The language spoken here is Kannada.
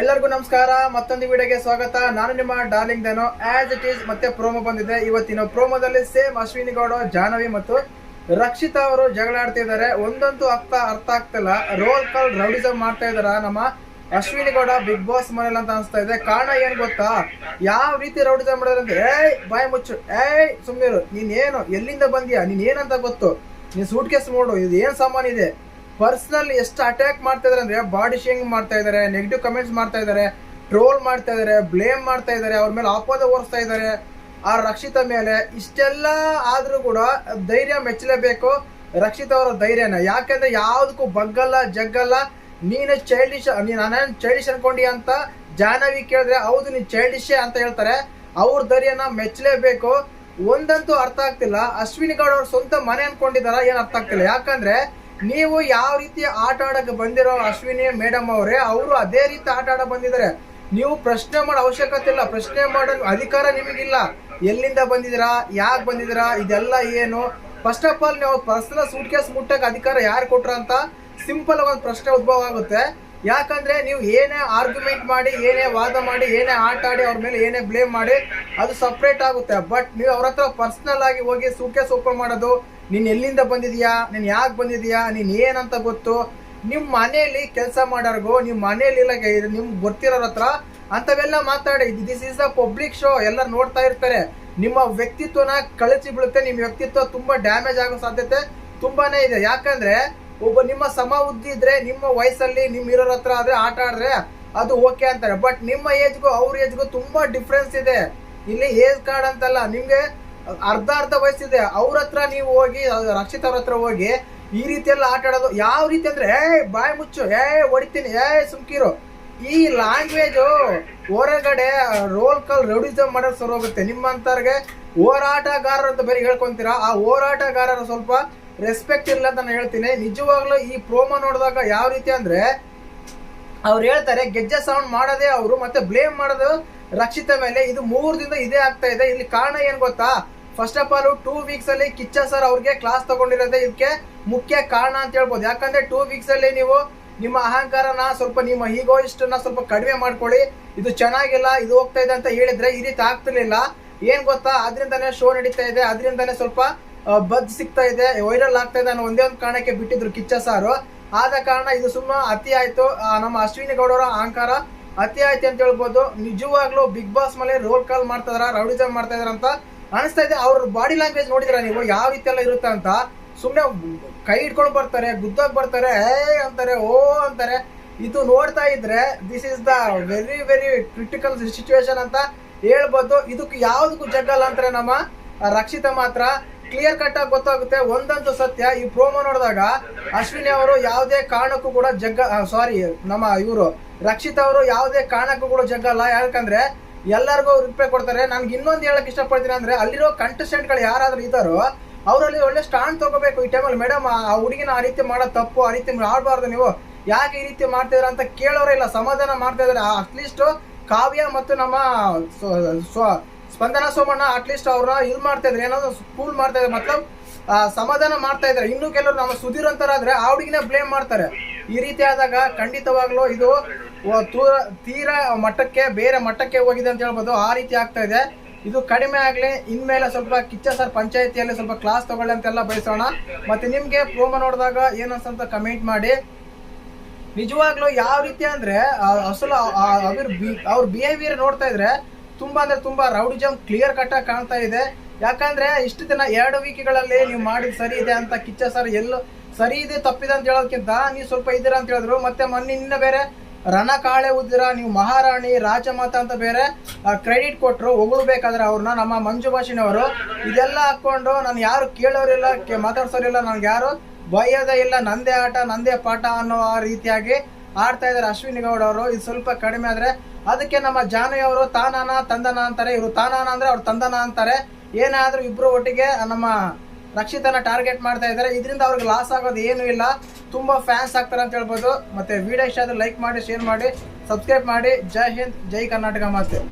ಎಲ್ಲರಿಗೂ ನಮಸ್ಕಾರ. ಮತ್ತೊಂದು ವಿಡಿಯೋಗೆ ಸ್ವಾಗತ. ನಾನು ನಿಮ್ಮ ಡಾರ್ಲಿಂಗ್ ದೇನೋ ಆಸ್ ಇಟ್ ಈಸ್ ಮತ್ತೆ ಪ್ರೋಮೋ ಬಂದಿದೆ. ಇವತ್ತಿನ ಪ್ರೋಮೋದಲ್ಲಿ ಸೇಮ್ ಅಶ್ವಿನಿ ಗೌಡ, ಜಾಹ್ನವಿ ಮತ್ತು ರಕ್ಷಿತಾ ಅವರು ಜಗಳ ಆಡ್ತಿದ್ದಾರೆ ಒಂದಂತೂ ಅರ್ಥ ಅರ್ಥ ಆಗ್ತಿಲ್ಲ. ರೋಲ್ ಕಾಲ್ ರೌಡಿಸಮ್ ಮಾಡ್ತಾ ಇದಾರ ನಮ್ಮ ಅಶ್ವಿನಿ ಗೌಡ ಬಿಗ್ ಬಾಸ್ ಮನೇಲಿ ಅಂತ ಅನಿಸ್ತಾ ಇದೆ. ಕಾರಣ ಏನ್ ಗೊತ್ತಾ? ಯಾವ ರೀತಿ ರೌಡಿಸಮ್ ಮಾಡಿದ್ರೆ ಅಂದ್ರೆ, ಏಯ್, ಬಾಯ್ ಮುಚ್ಚು. ಏಯ್ ಸುಮ್ಮನಿರು ನೀನ್ ಏನು ಎಲ್ಲಿಂದ ಬಂದಿಯಾ? ನೀನ್ ಏನಂತ ಗೊತ್ತು. ನೀನ್ ಸೂಟ್ ಕೇಸ್ ನೋಡು. ಇದು ಏನ್ ಸಾಮಾನ್ ಇದೆ? ಪರ್ಸನಲ್ ಎಷ್ಟು ಅಟ್ಯಾಕ್ ಮಾಡ್ತಾ ಇದಾರೆ ಅಂದ್ರೆ ಬಾಡಿ ಶೇಂಗ್ ಮಾಡ್ತಾ ಇದಾರೆ ನೆಗೆಟಿವ್ ಕಮೆಂಟ್ಸ್ ಮಾಡ್ತಾ ಇದಾರೆ ಟ್ರೋಲ್ ಮಾಡ್ತಾ ಇದಾರೆ ಬ್ಲೇಮ್ ಮಾಡ್ತಾ ಇದಾರೆ, ಅವ್ರ ಮೇಲೆ ಅಪೋದ ಓರಿಸ್ತಾ ಇದಾರೆ. ಆ ರಕ್ಷಿತ ಮೇಲೆ ಇಷ್ಟೆಲ್ಲ ಆದ್ರೂ ಕೂಡ ಧೈರ್ಯ ಮೆಚ್ಚಲೇಬೇಕು. ರಕ್ಷಿತ ಅವರ ಧೈರ್ಯನ. ಯಾಕಂದ್ರೆ ಯಾವ್ದಕ್ಕೂ ಬಗ್ಗಲ್ಲ, ಜಗ್ಗಲ್ಲ. ನೀನು ಚೈಲ್ಡಿಶ್ ನೀನ್ ನಾನೇನ್ ಚೈಲ್ಡಿಶ್ ಅನ್ಕೊಂಡಿ ಅಂತ ಜಾಹ್ನವಿ ಕೇಳಿದ್ರೆ, ಹೌದು, ನೀನ್ ಚೈಲ್ಡಿಶೇ ಅಂತ ಹೇಳ್ತಾರೆ. ಅವ್ರ ಧೈರ್ಯನ ಮೆಚ್ಚಲೇಬೇಕು. ಒಂದಂತೂ ಅರ್ಥ ಆಗ್ತಿಲ್ಲ. ಅಶ್ವಿನಿ ಗೌಡ ಅವ್ರ ಸ್ವಂತ ಮನೆ ಅನ್ಕೊಂಡಿದಾರ ಏನ್ ಅರ್ಥ ಆಗ್ತಿಲ್ಲ. ಯಾಕಂದ್ರೆ ನೀವು ಯಾವ ರೀತಿ ಆಟ ಆಡಕ್ಕೆ ಬಂದಿರೋ ಅಶ್ವಿನಿ ಮೇಡಮ್ ಅವರೇ, ಅವರು ಅದೇ ರೀತಿ ಆಟ ಆಡ ಬಂದಿದ್ದಾರೆ. ನೀವು ಪ್ರಶ್ನೆ ಮಾಡೋ ಅವಶ್ಯಕತೆ ಇಲ್ಲ. ಪ್ರಶ್ನೆ ಮಾಡೋ ಅಧಿಕಾರ ನಿಮಗಿಲ್ಲ. ಎಲ್ಲಿಂದ ಬಂದಿದ್ದೀರಾ? ಯಾಕೆ ಬಂದಿದ್ದೀರಾ? ಇದೆಲ್ಲ ಏನು? ಫಸ್ಟ್ ಆಫ್ ಆಲ್ ನೀವು ಪರ್ಸನಲ್ ಸೂಟ್ ಕೇಸ್ ಮುಟ್ಟಕ್ಕೆ ಅಧಿಕಾರ ಯಾರು ಕೊಟ್ರ ಅಂತ ಸಿಂಪಲ್ ಒಂದು ಪ್ರಶ್ನೆ ಉದ್ಭವ ಆಗುತ್ತೆ. ಯಾಕಂದ್ರೆ ನೀವು ಏನೇ ಆರ್ಗ್ಯುಮೆಂಟ್ ಮಾಡಿ, ಏನೇ ವಾದ ಮಾಡಿ, ಏನೇ ಆಟ ಆಡಿ ಅವ್ರ ಮೇಲೆ ಏನೇ ಬ್ಲೇಮ್ ಮಾಡಿ, ಅದು ಸಪ್ರೇಟ್ ಆಗುತ್ತೆ. ಬಟ್ ನೀವು ಅವ್ರ ಹತ್ರ ಪರ್ಸನಲ್ ಆಗಿ ಹೋಗಿ ಸೂಕೆ ಸೂಪರ್ ಮಾಡೋದು, ನೀನ್ ಎಲ್ಲಿಂದ ಬಂದಿದ್ಯಾ, ನೀನ್ ಯಾಕೆ ಬಂದಿದ್ಯಾ, ನೀನ್ ಏನಂತ ಗೊತ್ತು. ನಿಮ್ಮ ಮನೆಯಲ್ಲಿ ಕೆಲಸ ಮಾಡೋರ್ಗು ನಿಮ್ಮ ಮನೆಯಲ್ಲಿ ನಿಮ್ಗೆ ಗೊತ್ತಿರೋರ ಹತ್ರ ಅಂತವೆಲ್ಲ ಮಾತಾಡಿ. This is a public show ಎಲ್ಲ ನೋಡ್ತಾ ಇರ್ತಾರೆ. ನಿಮ್ಮ ವ್ಯಕ್ತಿತ್ವನ ಕಳಚಿ ಬೀಳುತ್ತೆ ನಿಮ್ಮ ವ್ಯಕ್ತಿತ್ವ ತುಂಬಾ ಡ್ಯಾಮೇಜ್ ಆಗೋ ಸಾಧ್ಯತೆ ತುಂಬಾನೇ ಇದೆ. ಯಾಕಂದ್ರೆ ಒಬ್ಬ ನಿಮ್ಮ ಸಮ ಉದ್ದಿ ಇದ್ರೆ, ನಿಮ್ಮ ವಯಸ್ಸಲ್ಲಿ ನಿಮ್ ಇರೋರ ಹತ್ರ ಆದ್ರೆ ಆಟ ಆಡ್ರೆ ಅದು ಓಕೆ ಅಂತಾರೆ. ಬಟ್ ನಿಮ್ಮ ಏಜ್ಗೂ ಅವ್ರ ಏಜ್ಗೂ ತುಂಬಾ ಡಿಫ್ರೆನ್ಸ್ ಇದೆ. ಇಲ್ಲಿ ಏಜ್ ಕಾರ್ಡ್ ಅಂತಲ್ಲ, ನಿಮ್ಗೆ ಅರ್ಧ ಅರ್ಧ ವಯಸ್ಸಿದೆ. ಅವ್ರ ಹತ್ರ ನೀವು ಹೋಗಿ, ರಕ್ಷಿತ್ ಅವ್ರ ಹತ್ರ ಹೋಗಿ ಈ ರೀತಿ ಎಲ್ಲ ಆಟ ಆಡೋದು ಯಾವ ರೀತಿ ಅಂದ್ರೆ ಏ ಬಾಯ್ ಮುಚ್ಚು ಏ ಹೊಡಿತೀನಿ ಏ ಸುಮ್ಕಿರು. ಈ ಲ್ಯಾಂಗ್ವೇಜು ಹೊರಗಡೆ ರೋಲ್ ಕಾಲ್ ರೌಡಿಸಮ್ ಮಾಡೋದು ಸರ್ ಹೋಗುತ್ತೆ ನಿಮ್ಮಂತವ್ರಿಗೆ ಹೋರಾಟಗಾರರು ಅಂತ ಬೇರೆ ಹೇಳ್ಕೊಂತೀರಾ? ಆ ಹೋರಾಟಗಾರರು ಸ್ವಲ್ಪ ರೆಸ್ಪೆಕ್ಟ್ ಇಲ್ಲ ಅಂತ ನಾನು ಹೇಳ್ತೀನಿ. ನಿಜವಾಗ್ಲೂ ಈ ಪ್ರೋಮೋ ನೋಡಿದಾಗ ಯಾವ ರೀತಿ ಅಂದ್ರೆ, ಅವ್ರು ಹೇಳ್ತಾರೆ, ಗೆಜ್ಜೆ ಸೌಂಡ್ ಮಾಡೋದೇ ಅವರು ಮತ್ತೆ ಬ್ಲೇಮ್ ಮಾಡೋದು ರಕ್ಷಿತ ಮೇಲೆ ಇದು ಮೂರು ದಿನದ ಇದೇ ಆಗ್ತಾ ಇದೆ. ಇಲ್ಲಿ ಕಾರಣ ಏನ್ ಗೊತ್ತಾ? First of all two weeks ಅಲ್ಲಿ ಕಿಚ್ಚ ಸರ್ ಅವ್ರಿಗೆ ಕ್ಲಾಸ್ ತಗೊಂಡಿರೋದೇ ಇದಕ್ಕೆ ಮುಖ್ಯ ಕಾರಣ ಅಂತ ಹೇಳ್ಬೋದು. ಯಾಕಂದ್ರೆ ಟೂ ವೀಕ್ಸ್ ಅಲ್ಲಿ ನೀವು ನಿಮ್ಮ ಅಹಂಕಾರನ ಸ್ವಲ್ಪ ನಿಮ್ಮ ಈಗೋಯಿಸ್ಟನ್ನ ಸ್ವಲ್ಪ ಕಡಿಮೆ ಮಾಡ್ಕೊಳ್ಳಿ. ಇದು ಚೆನ್ನಾಗಿಲ್ಲ, ಇದು ಹೋಗ್ತಾ ಇದೆ ಅಂತ ಹೇಳಿದ್ರೆ ಈ ರೀತಿ ಆಗ್ತಿರ್ಲಿಲ್ಲ. ಏನ್ ಗೊತ್ತಾ? ಅದರಿಂದಾನೇ ಶೋ ನಡೀತಾ ಇದೆ. ಅದರಿಂದಾನೇ ಸ್ವಲ್ಪ ಬದ್ ಸಿಗ್ತಾ ಇದೆ, ವೈರಲ್ ಆಗ್ತಾ ಇದೆ ಅನ್ನೋ ಒಂದೇ ಒಂದು ಕಾರಣಕ್ಕೆ ಬಿಟ್ಟಿದ್ರು ಕಿಚ್ಚ ಸಾರು. ಆದ ಕಾರಣ ಇದು ಸುಮ್ಮ ಅತಿ ಆಯ್ತು. ನಮ್ಮ ಅಶ್ವಿನಿ ಗೌಡರ ಅಹಂಕಾರ ಅತಿ ಆಯ್ತು ಅಂತ ಹೇಳ್ಬೋದು. ನಿಜವಾಗ್ಲೂ ಬಿಗ್ ಬಾಸ್ ಮೇಲೆ ರೋಲ್ ಕಾಲ್ ಮಾಡ್ತಾ ಇದಾರ ರೌಡಿಸಮ್ ಮಾಡ್ತಾ ಇದಾರ ಅಂತ ಅನಿಸ್ತಾ ಇದೆ. ಅವ್ರ ಬಾಡಿ ಲ್ಯಾಂಗ್ವೇಜ್ ನೋಡಿದ್ರ ನೀವು? ಯಾವ ರೀತಿ ಎಲ್ಲ ಇರುತ್ತೆ ಅಂತ? ಸುಮ್ಮನೆ ಕೈ ಇಟ್ಕೊಂಡು ಬರ್ತಾರೆ, ಗುದ್ದಾಗ್ ಬರ್ತಾರೆ, ಏ ಅಂತಾರೆ, ಓ ಅಂತಾರೆ. ಇದು ನೋಡ್ತಾ ಇದ್ರೆ this is the very very critical situation ಅಂತ ಹೇಳ್ಬೋದು. ಇದಕ್ಕೆ ಯಾವ್ದಕ್ಕೂ ಜಗ್ಗಲ್ಲ ಅಂತಾರೆ ನಮ್ಮ ರಕ್ಷಿತ ಮಾತ್ರ. ಕ್ಲಿಯರ್ ಕಟ್ ಆಗಿ ಗೊತ್ತಾಗುತ್ತೆ. ಒಂದಂತೂ ಸತ್ಯ. ಈ ಪ್ರೋಮೋ ನೋಡಿದಾಗ ಅಶ್ವಿನಿ ಅವರು ಯಾವುದೇ ಕಾರಣಕ್ಕೂ ಕೂಡ ಜಗ್ಗ ಸಾರಿ ನಮ್ಮ ಇವರು ರಕ್ಷಿತ್ ಅವರು ಯಾವುದೇ ಕಾರಣಕ್ಕೂ ಕೂಡ ಜಗ್ಗಲ್ಲ ಯಾಕಂದ್ರೆ ಎಲ್ಲರಿಗೂ ರಿಪ್ಲೈ ಕೊಡ್ತಾರೆ. ನನ್ಗೆ ಇನ್ನೊಂದು ಹೇಳಕ್ ಇಷ್ಟಪಡ್ತೀನಿ ಅಂದ್ರೆ ಅಲ್ಲಿರೋ ಕಂಟೆಸ್ಟೆಂಟ್ಗಳು ಯಾರಾದ್ರೂ ಇದ್ದಾರೋ ಅವರಲ್ಲಿ ಒಳ್ಳೆ ಸ್ಟ್ಯಾಂಡ್ ತಗೋಬೇಕು ಈ ಟೈಮಲ್ಲಿ ಮೇಡಮ್ ಆ ಹುಡುಗಿನ ಆ ರೀತಿ ಮಾಡೋ ತಪ್ಪು, ಆ ರೀತಿ ಆಡಬಾರ್ದು ನೀವು. ಯಾಕೆ ಈ ರೀತಿ ಮಾಡ್ತಿದ್ರ ಅಂತ ಕೇಳೋರೇ ಇಲ್ಲ. ಸಮಾಧಾನ ಮಾಡ್ತಾ ಇದಾರೆ ಅಟ್ಲೀಸ್ಟ್ ಕಾವ್ಯ ಮತ್ತು ನಮ್ಮ ಸ್ಪಂದನ ಸೋಮಣ್ಣ ಅಟ್ಲೀಸ್ಟ್ ಅವ್ರನ್ನ ಇದು ಮಾಡ್ತಾ ಇದ್ರೆ. ಏನಾದ್ರು ಕೂಲ್ ಮಾಡ್ತಾ ಇದ್ರೆ. ಮತ್ತೆ ಸಮಾಧಾನ ಮಾಡ್ತಾ ಇದ್ದಾರೆ ಇನ್ನು ಕೆಲವರು ನಮ್ಮ ಸುಧೀರ್ ಅಂತಾರಾದ್ರೆ ಆ ಹುಡುಗಿನ ಬ್ಲೇಮ್ ಮಾಡ್ತಾರೆ. ಈ ರೀತಿ ಆದಾಗ ಖಂಡಿತವಾಗ್ಲೂ ಇದು ತೂರ- ಮಟ್ಟಕ್ಕೆ, ಬೇರೆ ಮಟ್ಟಕ್ಕೆ ಹೋಗಿದೆ ಅಂತ ಹೇಳ್ಬೋದು. ಆ ರೀತಿ ಆಗ್ತಾ ಇದೆ. ಇದು ಕಡಿಮೆ ಆಗಲಿ, ಇನ್ಮೇಲೆ ಸ್ವಲ್ಪ ಕಿಚ್ಚ ಸರ್ ಪಂಚಾಯತಿಯಲ್ಲಿ ಸ್ವಲ್ಪ ಕ್ಲಾಸ್ ತಗೊಳ್ಳಿ ಅಂತೆಲ್ಲ ಬಯಸೋಣ. ಮತ್ತೆ ನಿಮ್ಗೆ ಪ್ರೋಮೋ ನೋಡಿದಾಗ ಏನು ಅಂತ ಕಮೆಂಟ್ ಮಾಡಿ. ನಿಜವಾಗ್ಲೂ ಯಾವ ರೀತಿ ಅಂದ್ರೆ ಅಸಲು ಅವ್ರ ಬಿಹೇವಿಯರ್ ನೋಡ್ತಾ ಇದ್ರೆ ತುಂಬಾ ಅಂದ್ರೆ ತುಂಬಾ ರೌಡಿಜಮ್ ಕ್ಲಿಯರ್ ಕಟ್ ಆಗಿ ಕಾಣ್ತಾ ಇದೆ. ಯಾಕಂದ್ರೆ ಇಷ್ಟು ದಿನ ಎರಡು ವೀಕ್ಗಳಲ್ಲಿ ನೀವು ಮಾಡಿದ್ ಸರಿ ಇದೆ ಅಂತ ಕಿಚ್ಚ ಸರ್ ಎಲ್ಲೂ ಸರಿ ಇದೆ, ತಪ್ಪಿದೆ ಅಂತ ಹೇಳೋದಕ್ಕಿಂತ ನೀವು ಸ್ವಲ್ಪ ಇದ್ದೀರಾ ಅಂತ ಹೇಳಿದ್ರು. ಮತ್ತೆ ಮೊನ್ನೆ ಇನ್ನ ಬೇರೆ ರಣ ಕಾಳೆ ಉದ್ದಿರ, ನೀವು ಮಹಾರಾಣಿ, ರಾಜಮಾತ ಅಂತ ಬೇರೆ ಕ್ರೆಡಿಟ್ ಕೊಟ್ರು, ಹೊಗಳಬೇಕಾದ್ರೆ ಅವ್ರನ್ನ ನಮ್ಮ ಮಂಜು ಭಾಷಿನವರು. ಇದೆಲ್ಲ ಹಾಕೊಂಡು ನಾನು ಯಾರು ಕೇಳೋರಿಲ್ಲ ಮಾತಾಡ್ಸೋರಿಲ್ಲ, ನನ್ಗೆ ಯಾರು ಭಯದ ಇಲ್ಲ, ನಂದೇ ಆಟ, ನಂದೇ ಪಾಠ ಅನ್ನೋ ಆ ರೀತಿಯಾಗಿ ಆಡ್ತಾ ಇದಾರೆ ಅಶ್ವಿನಿ ಗೌಡ ಅವರು. ಇದು ಸ್ವಲ್ಪ ಕಡಿಮೆ ಆದ್ರೆ ಅದಕ್ಕೆ ನಮ್ಮ ಜಾನವಿ ಅವರು ತಾನಾನ ತಂದನ ಅಂತಾರೆ. ಇವರು ತಾನಾನ ಅಂದ್ರೆ ಅವ್ರು ತಂದನ ಅಂತಾರೆ. ಏನಾದ್ರೂ ಇಬ್ರು ಒಟ್ಟಿಗೆ ನಮ್ಮ ರಕ್ಷಿತನ ಟಾರ್ಗೆಟ್ ಮಾಡ್ತಾ ಇದ್ದಾರೆ. ಇದರಿಂದ ಅವ್ರಿಗೆ ಲಾಸ್ ಆಗೋದು ಏನು ಇಲ್ಲ. ತುಂಬಾ ಫ್ಯಾನ್ಸ್ ಆಗ್ತಾರೆ ಅಂತ ಹೇಳ್ಬೋದು. ಮತ್ತೆ ವಿಡಿಯೋ ಇಷ್ಟ ಆದ್ರೆ ಲೈಕ್ ಮಾಡಿ ಶೇರ್ ಮಾಡಿ ಸಬ್ಸ್ಕ್ರೈಬ್ ಮಾಡಿ. ಜೈ ಹಿಂದ್, ಜೈ ಕರ್ನಾಟಕ ಮಾತೆ.